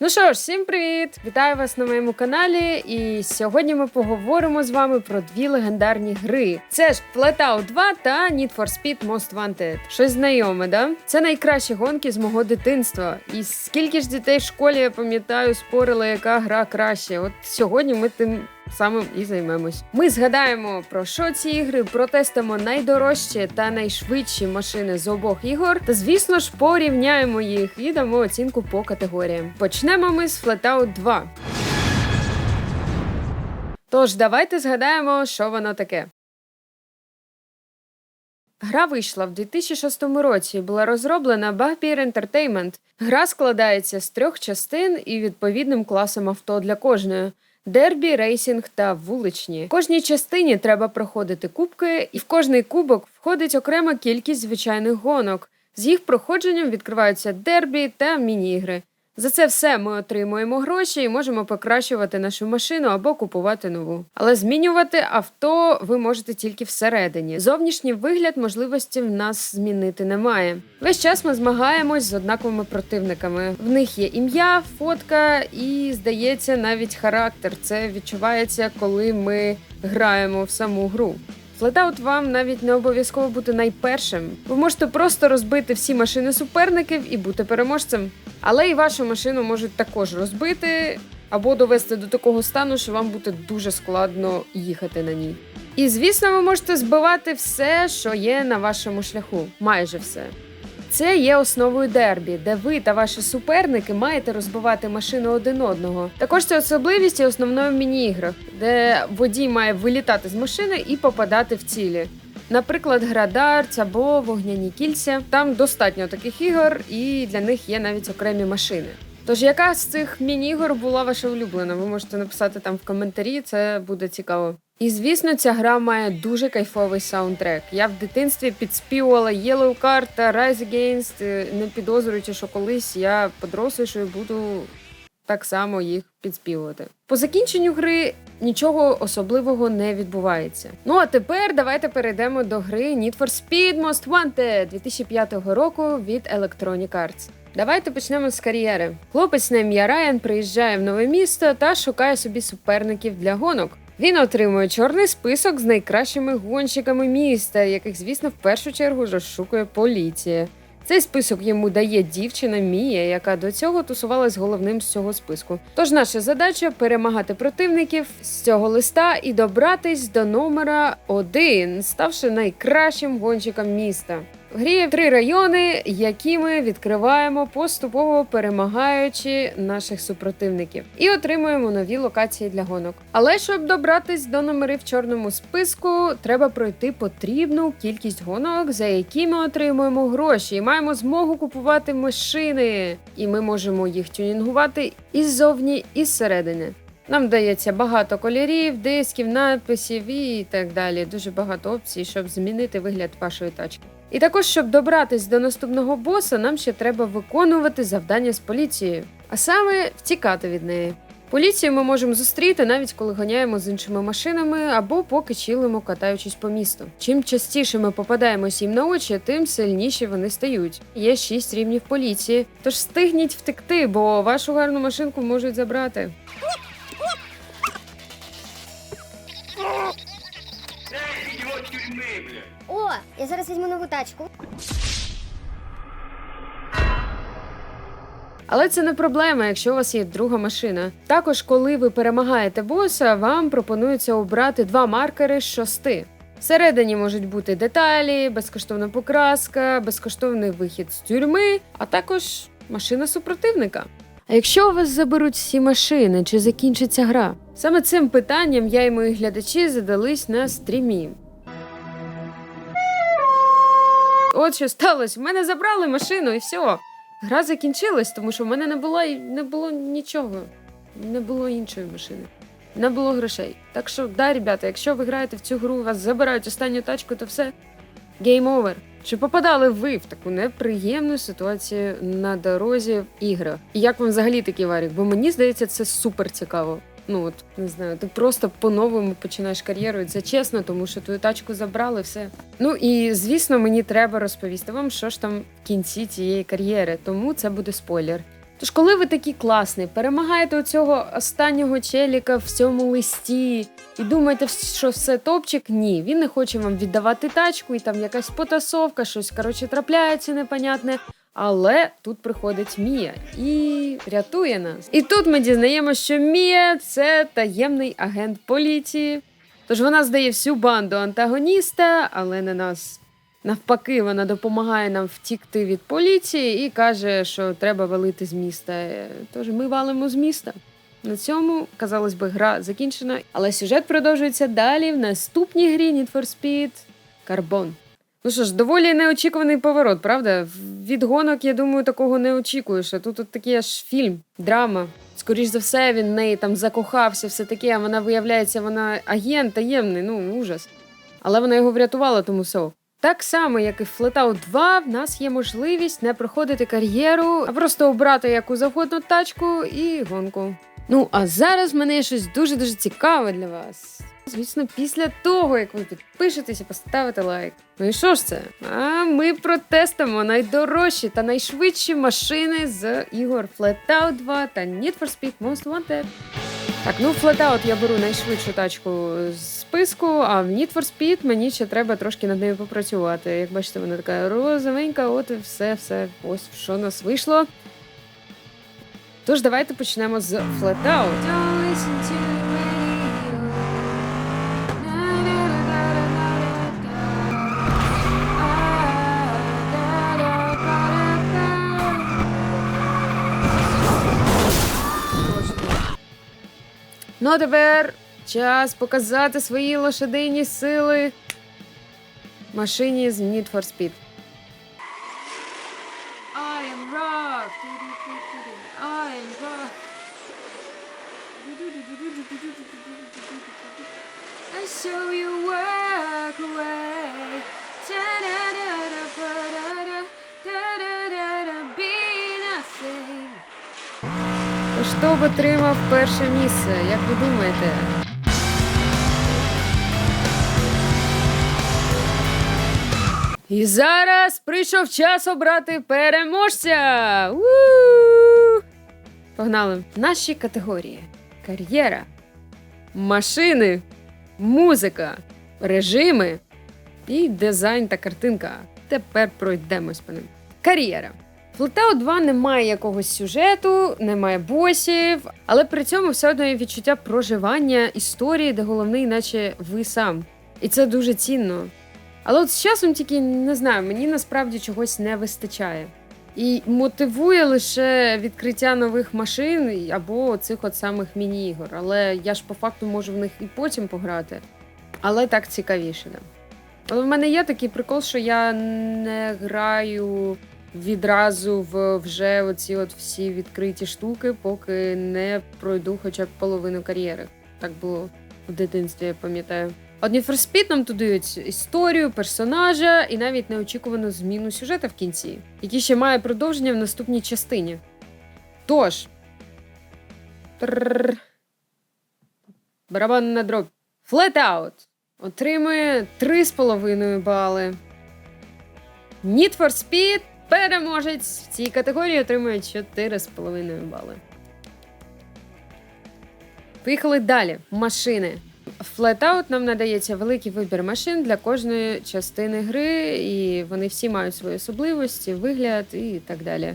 Ну що ж, всім привіт! Вітаю вас на моєму каналі. І сьогодні ми поговоримо з вами про дві легендарні гри. Це ж Flatout 2 та Need for Speed Most Wanted. Щось знайоме, да? Це найкращі гонки з мого дитинства. І скільки ж дітей в школі я пам'ятаю, спорили, яка гра краще. От сьогодні ми тим. Самим і займемось. Ми згадаємо про що ці ігри, протестимо найдорожчі та найшвидші машини з обох ігор. Та звісно ж порівняємо їх і дамо оцінку по категоріям. Почнемо ми з Flatout 2. Тож давайте згадаємо, що воно таке. Гра вийшла в 2006 році і була розроблена Bugbear Entertainment. Гра складається з трьох частин і відповідним класом авто для кожної. Дербі, рейсінг та вуличні. В кожній частині треба проходити кубки, і в кожний кубок входить окрема кількість звичайних гонок. З їх проходженням відкриваються дербі та міні-ігри. За це все ми отримуємо гроші і можемо покращувати нашу машину або купувати нову. Але змінювати авто ви можете тільки всередині. Зовнішній вигляд можливості в нас змінити немає. Весь час ми змагаємось з однаковими противниками. В них є ім'я, фотка і, здається, навіть характер. Це відчувається, коли ми граємо в саму гру. Флетаут вам навіть не обов'язково бути найпершим. Ви можете просто розбити всі машини суперників і бути переможцем. Але і вашу машину можуть також розбити або довести до такого стану, що вам буде дуже складно їхати на ній. І звісно, ви можете збивати все, що є на вашому шляху, майже все. Це є основою дербі, де ви та ваші суперники маєте розбивати машину один одного. Також це особливість є основною в міні-іграх, де водій має вилітати з машини і попадати в цілі. Наприклад, гра Darts або вогняні кільця. Там достатньо таких ігор, і для них є навіть окремі машини. Тож, яка з цих міні-ігор була ваша улюблена? Ви можете написати там в коментарі, це буде цікаво. І звісно, ця гра має дуже кайфовий саундтрек. Я в дитинстві підспівувала Yellow Card та Rise Against, е, не підозрюючи, що колись я подорослішою буду так само їх підспівувати. По закінченню гри нічого особливого не відбувається. Ну а тепер давайте перейдемо до гри Need for Speed Most Wanted 2005 року від Electronic Arts. Давайте почнемо з кар'єри. Хлопець на ім'я Райан приїжджає в нове місто та шукає собі суперників для гонок. Він отримує чорний список з найкращими гонщиками міста, яких, звісно, в першу чергу розшукує поліція. Цей список йому дає дівчина Мія, яка до цього тусувалась головним з цього списку. Тож наша задача перемагати противників з цього листа і добратись до номера один, ставши найкращим гонщиком міста. В грі є три райони, які ми відкриваємо поступово перемагаючи наших супротивників, і отримуємо нові локації для гонок. Але щоб добратись до номерів в чорному списку, треба пройти потрібну кількість гонок, за які ми отримуємо гроші, і маємо змогу купувати машини, і ми можемо їх тюнінгувати і ззовні, і зсередини. Нам дається багато кольорів, дисків, надписів і так далі. Дуже багато опцій, щоб змінити вигляд вашої тачки. І також, щоб добратись до наступного боса, нам ще треба виконувати завдання з поліцією, а саме втікати від неї. Поліцію ми можемо зустріти навіть коли ганяємо з іншими машинами або поки чилимо, катаючись по місту. Чим частіше ми попадаємось їм на очі, тим сильніші вони стають. Є шість рівнів поліції, тож стигніть втекти, бо вашу гарну машинку можуть забрати. О, я зараз візьму нову тачку. Але це не проблема, якщо у вас є друга машина. Також, коли ви перемагаєте боса, вам пропонується обрати два маркери з шости. Всередині можуть бути деталі, безкоштовна покраска, безкоштовний вихід з тюрми, а також машина супротивника. А якщо у вас заберуть всі машини, чи закінчиться гра? Саме цим питанням я і мої глядачі задались на стрімі. От що сталося. В мене забрали машину і все. Гра закінчилась, тому що в мене не було не було нічого. Не було іншої машини. Не було грошей. Так що, да, ребята, якщо ви граєте в цю гру, вас забирають останню тачку, то все гейм овер. Чи попадали ви в таку неприємну ситуацію на дорозі в іграх? І як вам взагалі такий варік? Бо мені здається, це супер цікаво. Ну от не знаю, ти просто по-новому починаєш кар'єру. і Це чесно, тому що твою тачку забрали, все. Ну і звісно, мені треба розповісти вам, що ж там в кінці цієї кар'єри, тому це буде спойлер. Тож, коли ви такий класний, перемагаєте у цього останнього челіка в цьому листі і думаєте, що все топчик, ні, він не хоче вам віддавати тачку, і там якась потасовка, щось коротше трапляється непонятне. Але тут приходить Мія і рятує нас. І тут ми дізнаємося, що Мія це таємний агент поліції. Тож вона здає всю банду антагоніста, але не нас. Навпаки, вона допомагає нам втікти від поліції і каже, що треба валити з міста. Тож ми валимо з міста. На цьому, казалось би, гра закінчена, але сюжет продовжується далі в наступній грі Need for Speed Carbon. Ну що ж, доволі неочікуваний поворот, правда? Від гонок, я думаю, такого не очікуєш. А тут от такий аж фільм, драма. Скоріш за все, він неї там закохався, все таке, а вона виявляється, вона агент таємний, ну ужас. Але вона його врятувала, тому все. Так само, як і в Flatout 2, в нас є можливість не проходити кар'єру, а просто обрати яку завгодно тачку і гонку. Ну а зараз в мене є щось дуже дуже цікаве для вас. Звісно, після того, як ви підпишетесь і поставите лайк. Ну і що ж це? А ми протестимо найдорожчі та найшвидші машини з ігор Flatout 2 та Need for Speed Most Wanted. Так, ну в Flatout я беру найшвидшу тачку з списку, а в Need for Speed мені ще треба трошки над нею попрацювати. Як бачите, вона така розовенька, от і все, все, ось що у нас вийшло. Тож давайте почнемо з Flatout. Ну тепер час показати свої лошадині сили машині з Need for Speed. I am rock. I am rock. I show you walk away. Хто б отримав перше місце? Як ви думаєте? І зараз прийшов час обрати переможця. у Погнали. Наші категорії: кар'єра, машини, музика, режими і дизайн та картинка. Тепер пройдемось по ним. Кар'єра. Flatout 2 немає якогось сюжету, немає босів, але при цьому все одно є відчуття проживання історії, де головний, наче ви сам. І це дуже цінно. Але от з часом тільки не знаю, мені насправді чогось не вистачає. І мотивує лише відкриття нових машин або цих от самих міні-ігор. Але я ж по факту можу в них і потім пограти. Але так цікавіше. Але в мене є такий прикол, що я не граю відразу в вже оці от всі відкриті штуки, поки не пройду хоча б половину кар'єри. Так було в дитинстві, я пам'ятаю. От Need Speed нам тут дають історію, персонажа і навіть неочікувану зміну сюжета в кінці, який ще має продовження в наступній частині. Тож. Трррр. Барабан на дроб. Flatout отримує 3,5 бали. Need for Speed переможець в цій категорії отримує 4,5 бали. Поїхали далі. Машини. Flatout нам надається великий вибір машин для кожної частини гри, і вони всі мають свої особливості, вигляд і так далі.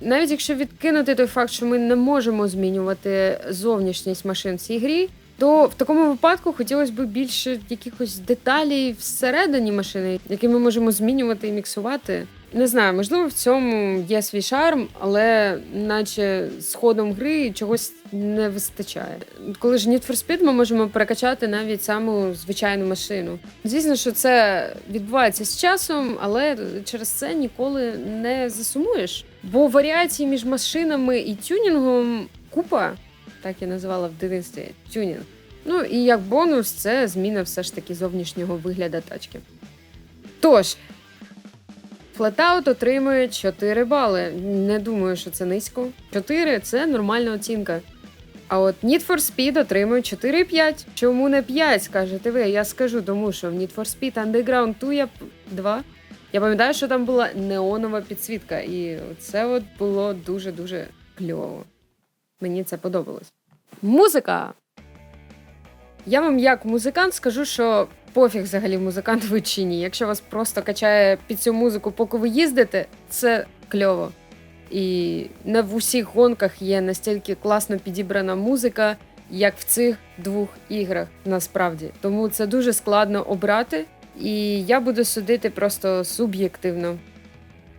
Навіть якщо відкинути той факт, що ми не можемо змінювати зовнішність машин в цій грі, то в такому випадку хотілося б більше якихось деталей всередині машини, які ми можемо змінювати і міксувати. Не знаю, можливо, в цьому є свій шарм, але наче з ходом гри чогось не вистачає. Коли ж Need for Speed ми можемо перекачати навіть саму звичайну машину. Звісно, що це відбувається з часом, але через це ніколи не засумуєш. Бо варіацій між машинами і тюнінгом купа, так я називала в дитинстві тюнінг. Ну і як бонус, це зміна все ж таки зовнішнього вигляду тачки. Тож. Flatout отримує 4 бали. Не думаю, що це низько. 4 це нормальна оцінка. А от Need for Speed отримує 4,5. Чому не 5, скажете ви? Я скажу, тому що в Need for Speed Underground 2 я 2. Я пам'ятаю, що там була неонова підсвітка, і це от було дуже-дуже кльово. Мені це подобалось. Музика. Я вам як музикант скажу, що пофіг взагалі музикант ви чи ні. Якщо вас просто качає під цю музику, поки ви їздите, це кльово. І не в усіх гонках є настільки класно підібрана музика, як в цих двох іграх, насправді. Тому це дуже складно обрати. І я буду судити просто суб'єктивно.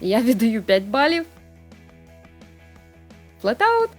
Я віддаю 5 балів. Флетаут.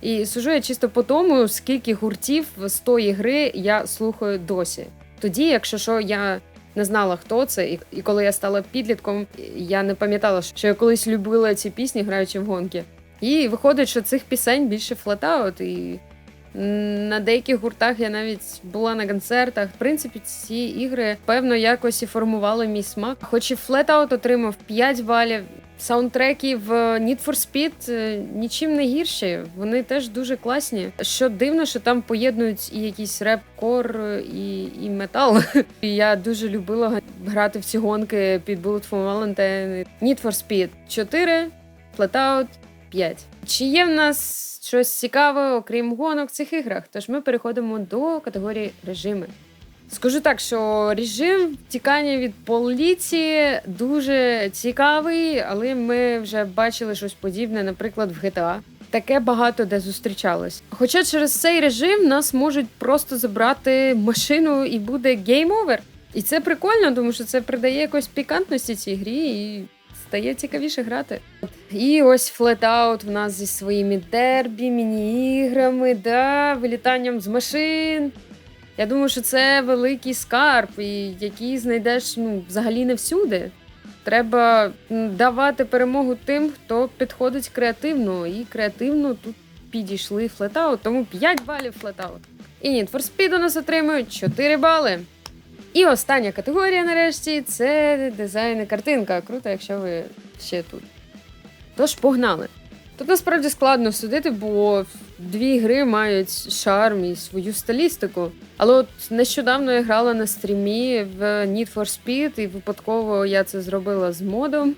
І сужу я чисто по тому, скільки гуртів з тої гри я слухаю досі. Тоді, якщо що, я не знала, хто це, і, і коли я стала підлітком, я не пам'ятала, що я колись любила ці пісні, граючи в гонки. І виходить, що цих пісень більше флатаут, І на деяких гуртах я навіть була на концертах. В принципі, ці ігри певно якось і формували мій смак. Хоч і Flatout отримав 5 балів. Саундтреки в Need for Speed е, нічим не гірші. Вони теж дуже класні. Що дивно, що там поєднують і якийсь реп-кор, е, і, і метал. Я дуже любила грати в ці гонки під Bullet for Valentine. Need for Speed 4, Flatout 5. Чи є в нас щось цікаве, окрім гонок в цих іграх? Тож ми переходимо до категорії режими. Скажу так, що режим втікання від поліції дуже цікавий, але ми вже бачили щось подібне, наприклад, в GTA. Таке багато де зустрічалось. Хоча через цей режим нас можуть просто забрати машину і буде гейм овер. І це прикольно, тому що це придає якось пікантності цій грі і стає цікавіше грати. І ось Flatout в нас зі своїми дербі, міні-іграми, да, вилітанням з машин. Я думаю, що це великий скарб, який знайдеш ну, взагалі не всюди. Треба давати перемогу тим, хто підходить креативно. І креативно тут підійшли флетаут, тому 5 балів флетаут. І Need for Speed у нас отримують 4 бали. І остання категорія, нарешті, це дизайн і картинка. Круто, якщо ви ще тут. Тож погнали. Тут насправді складно судити, бо дві гри мають шарм і свою стилістику. Але от нещодавно я грала на стрімі в Need for Speed, і випадково я це зробила з модом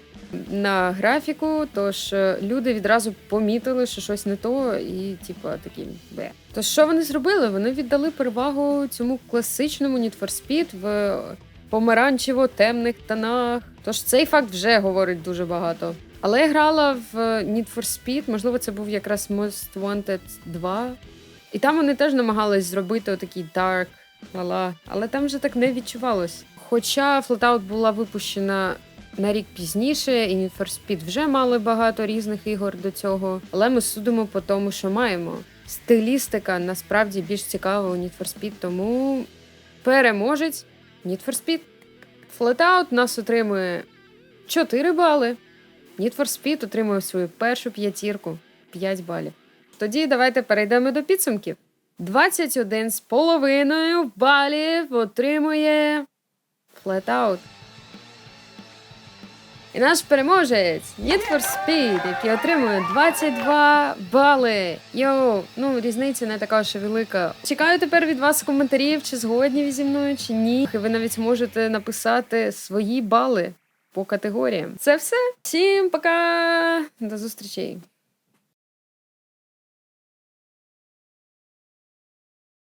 на графіку. Тож е, люди відразу помітили, що щось не то, і типа такі бе. Тож що вони зробили? Вони віддали перевагу цьому класичному Need for Speed в помаранчево-темних тонах. Тож цей факт вже говорить дуже багато. Але я грала в Need for Speed, можливо, це був якраз Most Wanted 2. І там вони теж намагались зробити отакий dark, ла але там вже так не відчувалось. Хоча Flatout була випущена на рік пізніше, і Need for Speed вже мали багато різних ігор до цього. Але ми судимо по тому, що маємо. Стилістика насправді більш цікава у Need for Speed, тому переможець Need for Speed. Flatout нас отримує 4 бали. Need for Speed отримує свою першу п'ятірку 5 балів. Тоді давайте перейдемо до підсумків. 21 з половиною балів отримує Flatout. І наш переможець Need for Speed, який отримує 22 бали. Йоу, ну різниця не така ж велика. Чекаю тепер від вас коментарів, чи згодні ви зі мною, чи ні. І ви навіть можете написати свої бали по категоріям. Це все. Всім пока! До зустрічей!